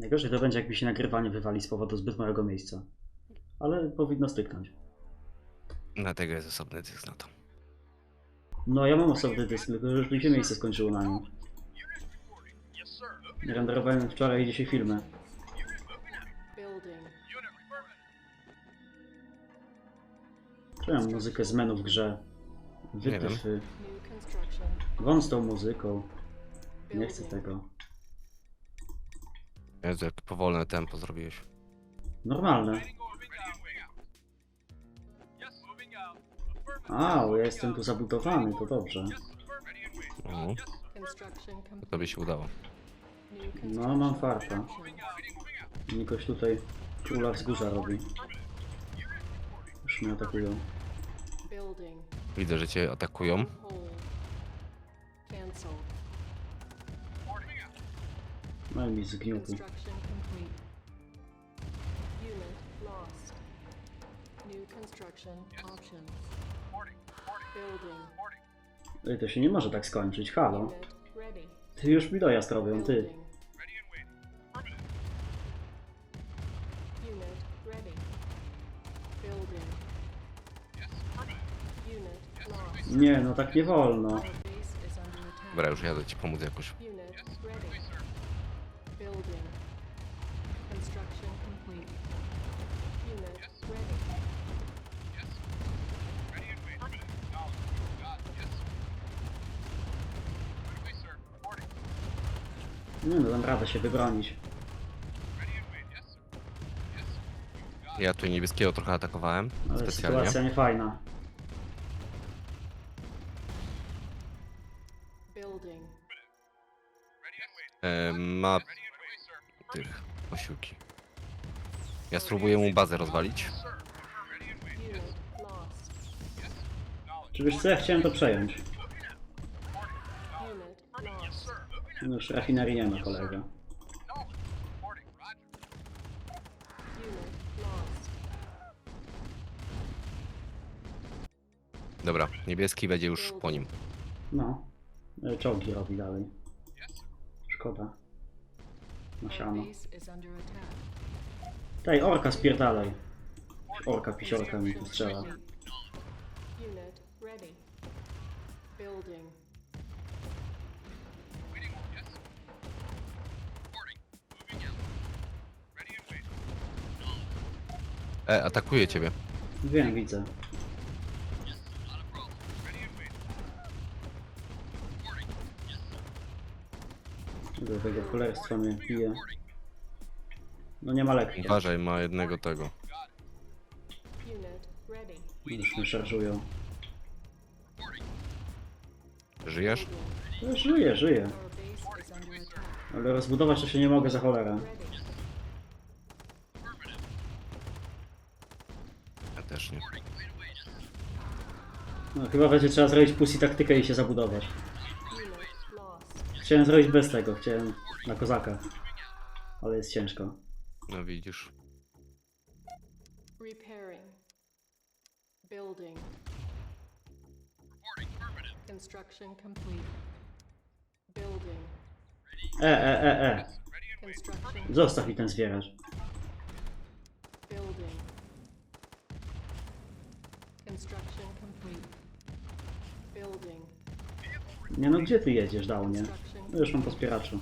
Najgorzej to będzie, jakby się nagrywanie wywali z powodu zbyt małego miejsca. Ale powinno styknąć. Dlatego jest osobny dysk na to. No, ja mam osobny dysk, tylko już mi się miejsce skończyło na nim. Renderowałem wczoraj i dzisiaj filmy. Mam muzykę z menu w grze? Construction. Won z tą muzyką. Nie chcę tego. Jezu, jak powolne tempo zrobiłeś. Normalne. A, ja jestem tu zabudowany, to dobrze. Construction complete. tobie się udało. New No, mam farta. Nikoś tutaj czula wzgórza robi. Już mnie atakują. Building. Widzę, że cię atakują. Cancel. No i mi zgniótł. Ej, to się nie może tak skończyć, halo. Ty już mi dojazd robią, ty. Nie, no tak nie wolno. Dobra, już jadę ci pomóc jakoś. Unit ready. Building. Construction complete. Unit ready. Nie no, dam radę się wybronić. Ja tu niebieskiego trochę atakowałem. Ale Specjalnie. sytuacja nie fajna. Building. E, ma tych posiłki. Ja spróbuję mu bazę rozwalić. Lost. Czy wiesz co, ja chciałem to przejąć. No już rafinerii nie ma, kolega. Dobra, niebieski będzie już po nim. No. E, Czołgi robi dalej. Szkoda. Na Our siano. base is under attack. Tej, orka spierdalej. Orka pisiorka mi tu strzela. Unit ready. Building. E, atakuje ciebie. Wiem, widzę. Do tego cholerstwa mnie bije. No nie ma lekki. Uważaj, ma jednego tego. Unit ready. Już mnie szarżują. Żyjesz? No, żyję, żyję. Our base is under attack. Ale rozbudować to się nie mogę za cholerę. Ready. Też nie. No, chyba będzie trzeba zrobić pussy taktykę i się zabudować. Chciałem zrobić bez tego, chciałem na kozaka. Ale jest ciężko. No widzisz. Repairing. Building. Construction complete. Building. E, e, e, e. Construction. Zostaw mi ten zwieracz. Building. Construction complete. Building. Nie no, gdzie ty jedziesz, dał nie? Construction. No już mam po wspieraczu.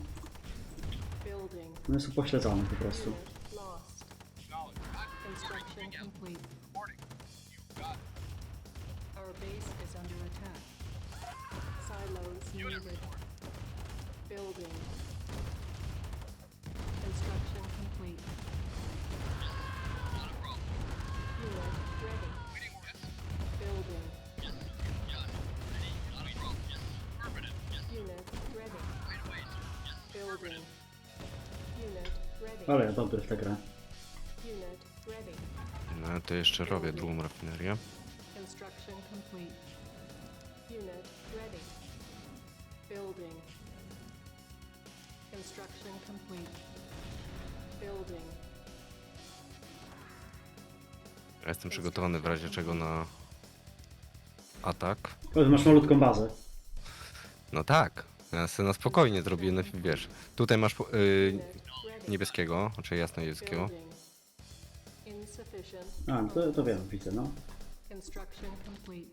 Building. No jest upośledzony po prostu. Ale dobry w tę grę. Unit ready. No to jeszcze robię drugą rafinerię. Construction complete. Unit ready. Building. Construction complete. Building. Ja jestem przygotowany w razie czego na atak. Ale masz malutką bazę. No tak. Ja sobie na spokojnie zrobię, najpierw wiesz. Tutaj masz. po- Y. niebieskiego, znaczy. Building. Insufficient. A, to, to wiem, widzę, no. Construction complete.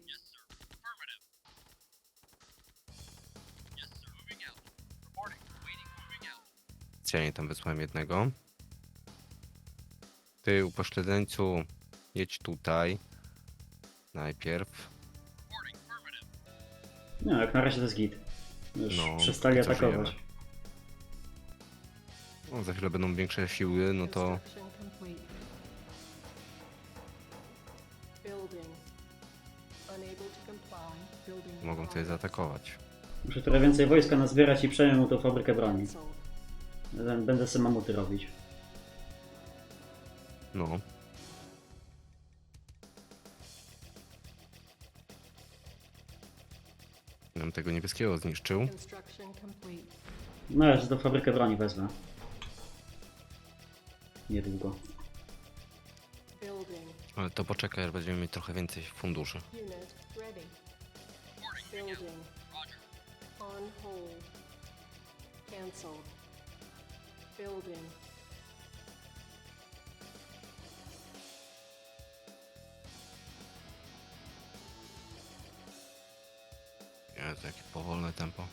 Specjalnie tam wysłałem jednego. Ty, upośledzeńcu, jedź tutaj. Najpierw. No, jak na razie to jest git. Już No, przestali co atakować. No, za chwilę będą większe siły, no to Construction complete. Building. Unable to comply. Building. mogą tutaj required. zaatakować. Muszę trochę więcej wojska nazbierać i przejmę mu tą fabrykę broni. Będę- sobie mamuty robić. No. Nam tego niebieskiego zniszczył. Construction complete. No, ja tą fabrykę broni wezmę. Niedługo. Building. Ale to poczekaj, aż będziemy mieć trochę więcej funduszy. Unit ready. Building. On hold. Cancelled. Building. Jezu, jakie powolne tempo.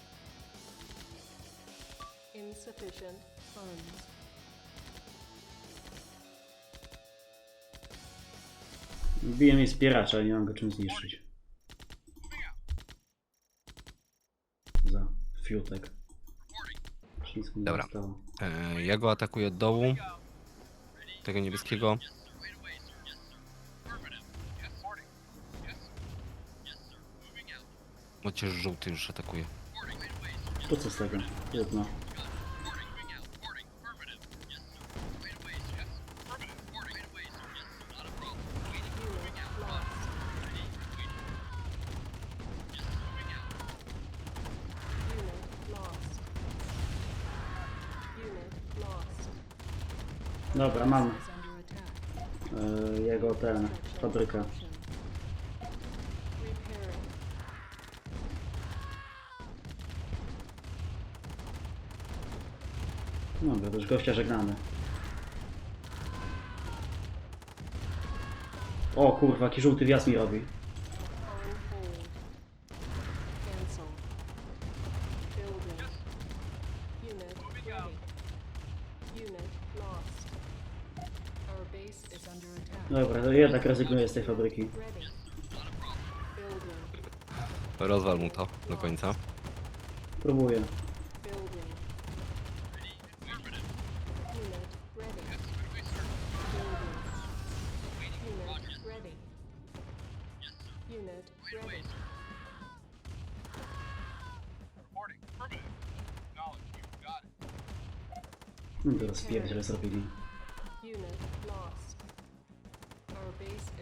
Insufficient funds. Wbiję mi wspieracza, ale nie mam go czym zniszczyć. Za fiutek. Już nic mu nie Dobra. zostało. E, ja go atakuję od dołu. Tego niebieskiego. Chociaż żółty już atakuje. To co z tego? Jedno. Unit lost. Unit lost. Unit lost. Dobra, mam e, jego ten, fabrykę. Dobra, to już gościa żegnamy. O kurwa, jaki żółty wjazd mi robi. On hold. Cancel. Building. Unit ready. Unit lost. Our base is under attack. Dobra, to jednak rezygnuję z tej fabryki. Rozwal mu to do końca. Próbuję. Building. Unit ready. Building. Unit ready. Unit ready. No teraz spierdziele zrobili. Unit lost.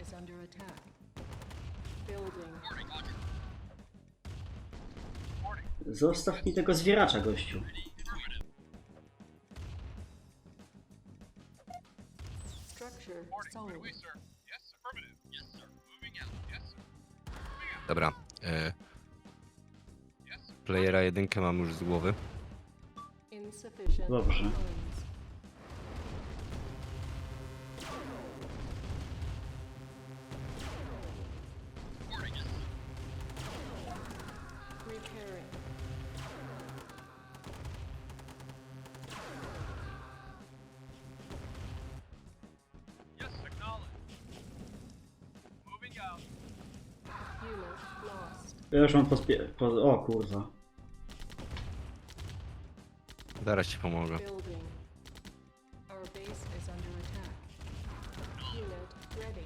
Is under attack. Building. Zostaw mi tego zwieracza, gościu. Structure sold. Dobra. E, playera jedynkę mam już z głowy. Insufficient Dobrze. funds. Ja już mam pospie... Po... O kurwa. Zaraz ci pomogę. Building. Our base is under attack. Unit ready.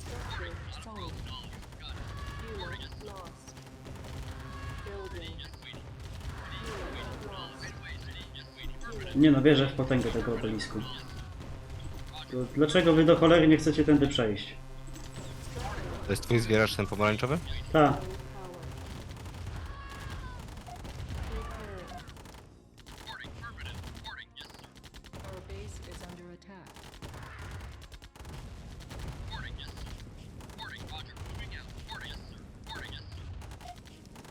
Structure sold. Unit lost. Building. Unit lost. Unit Nie no, wierzę w potęgę tego obelisku. To dlaczego wy do cholery nie chcecie tędy przejść? To jest twój zwieracz ten pomarańczowy? Ta, power. Repairing. Our base is under attack.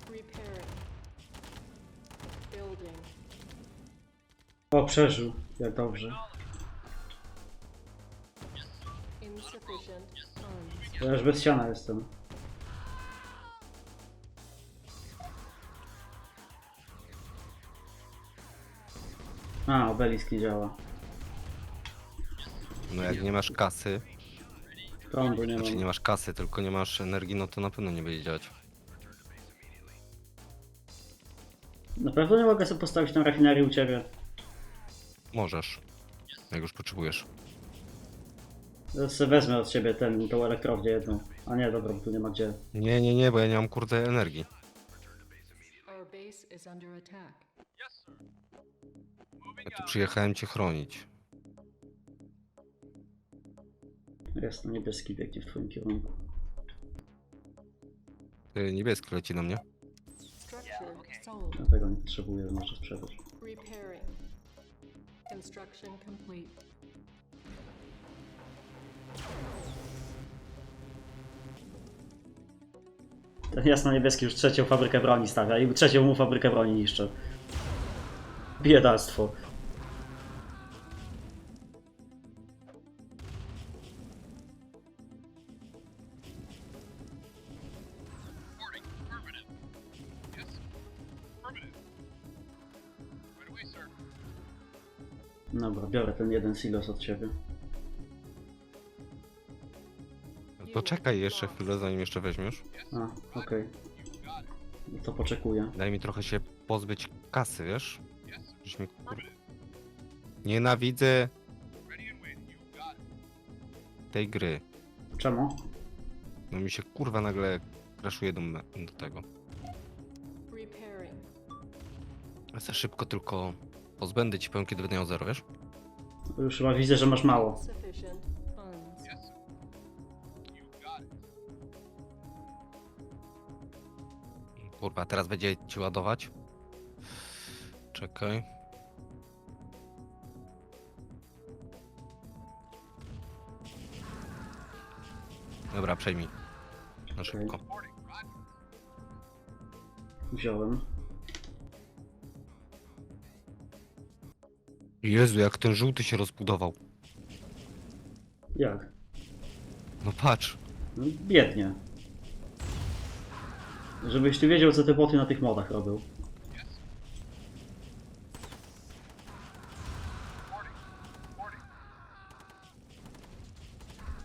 Repairing. Building. O, przeżył. Jak dobrze. Ja już bez ściana jestem. A, obelisk nie działa. No jak nie masz kasy, Prądu nie znaczy nie mam. masz kasy, tylko nie masz energii, no to na pewno nie będzie działać. Na pewno nie mogę sobie postawić na rafinerię u ciebie. Możesz. Jak już potrzebujesz. Zaraz sobie wezmę od ciebie ten, tą elektrownię jedną. A nie, dobra, bo tu nie ma gdzie. Nie, nie, nie, bo ja nie mam kurde energii. Our base is under attack. Ja tu przyjechałem cię chronić. Jest no, niebieski biegnie w twoim kierunku. Ty, Niebieski leci na mnie. Structure sold. Ja tego nie potrzebuję, może sprzedać. Repairing. Construction complete. Ten jasno-niebieski już trzecią fabrykę broni stawia i trzecią mu fabrykę broni niszczy. Biedactwo. Dobra, biorę ten jeden silos od ciebie. Poczekaj jeszcze chwilę, zanim jeszcze weźmiesz. A, okej. To poczekuję. Daj mi trochę się pozbyć kasy, wiesz? Żeś mi kur... Nienawidzę tej gry. Czemu? No mi się kurwa nagle crashuje do, me- do tego. Repairing. Za szybko tylko pozbędę ci pełnki do wydania zero, wiesz? Już chyba widzę, że masz mało. Sufficient Kurwa, teraz będzie ci ładować. Czekaj. Dobra, przejmij. Na szybko. Wziąłem. Jezu, jak ten żółty się rozbudował. Jak? No patrz. No, biednie. Żebyś ty wiedział, co te boty na tych modach robią.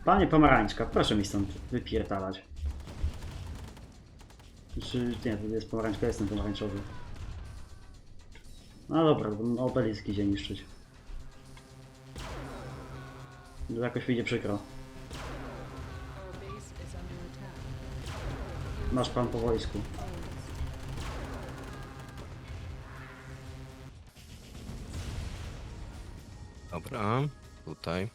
Panie Pomarańczka, proszę mi stąd wypierdalać. Czy nie, to jest pomarańczka, jestem pomarańczowy. No dobra, bo obelisk idzie niszczyć. Jakoś mi idzie przykro. Masz pan po wojsku. Dobra, tutaj.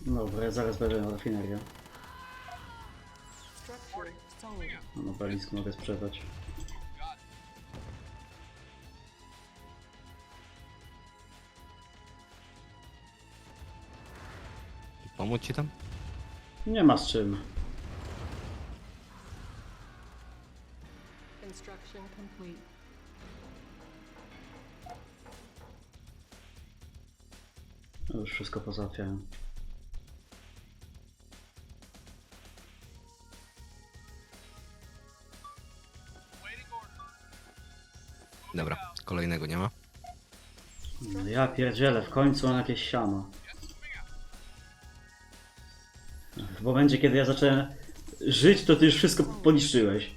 Dobra, ja zaraz będę na rafinerię. No, obelisk mogę sprzedać. Pomóc ci tam? Nie ma z czym. Construction complete. No Już wszystko pozałatwiałem. Dobra, kolejnego nie ma. No ja pierdzielę, w końcu mam jakieś siano. W momencie, kiedy ja zacząłem żyć, to ty już wszystko poniszczyłeś.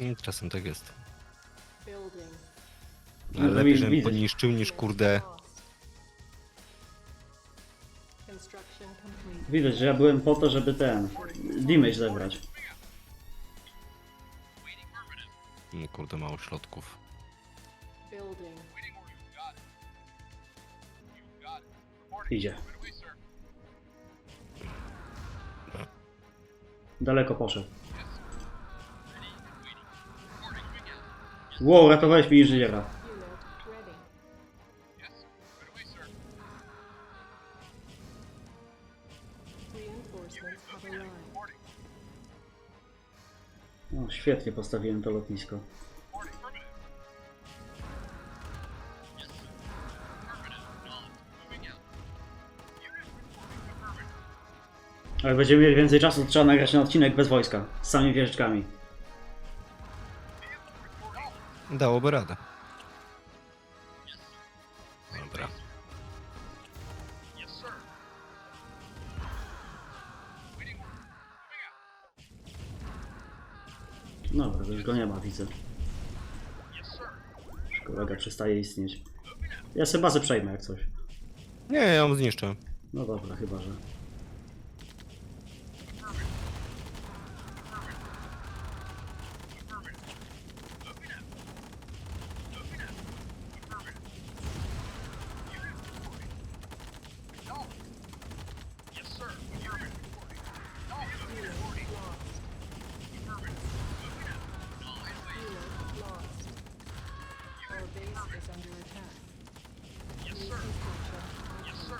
I czasem tak jest. Building. Ale No, lepiej, wi- żebym widzę. poniszczył niż kurde... Lost. Construction complete. Widać, że ja byłem po to, żeby ten damage zebrać. mm, Kurde, mało środków. Building. Idzie. Daleko poszedł. Wow, ratowałeś mi inżyniera. O, świetnie postawiłem to lotnisko. Ale będziemy mieli więcej czasu, to trzeba nagrać ten odcinek bez wojska. Z samymi wieżyczkami. Dałoby radę. Dobra. Dobra, to już go nie ma, widzę. Kolega przestaje istnieć. Ja sobie bazę przejmę jak coś. Nie, ja ją zniszczę. No dobra, chyba że. Unit lost. Our base is under attack. New construction complete.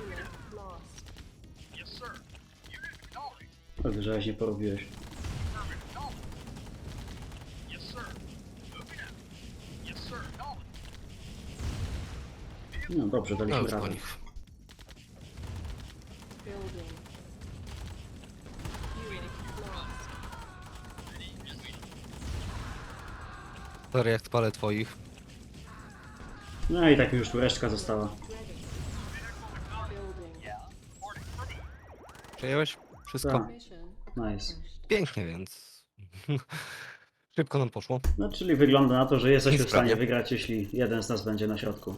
Unit lost. Dobrze, że nie porobiłeś. No dobrze, No daliśmy już po radę. nich. Building. Unit lost. Sorry, jak spalę twoich. No i tak już tu resztka została. Ready. Building. Przejąłeś? Wszystko? Tak. Mission Nice. Pięknie, więc... Szybko nam poszło. No czyli wygląda na to, że jesteśmy w stanie wygrać, jeśli jeden z nas będzie na środku.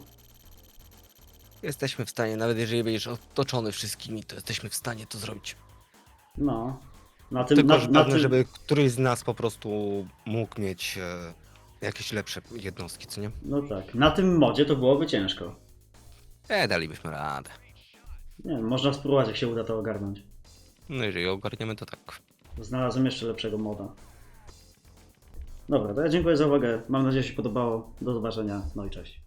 Jesteśmy w stanie, nawet jeżeli będziesz otoczony wszystkimi, to jesteśmy w stanie to zrobić. No. Na tym, Tylko na, że na ważne, tym, żeby któryś z nas po prostu mógł mieć e, jakieś lepsze jednostki, co nie? No tak. Na tym modzie to byłoby ciężko. E, dalibyśmy radę. Nie wiem, można spróbować, jak się uda to ogarnąć. No jeżeli ogarniemy, to tak. Znalazłem jeszcze lepszego moda. Dobra, to ja dziękuję za uwagę. Mam nadzieję, że się podobało. Do zobaczenia. No i cześć.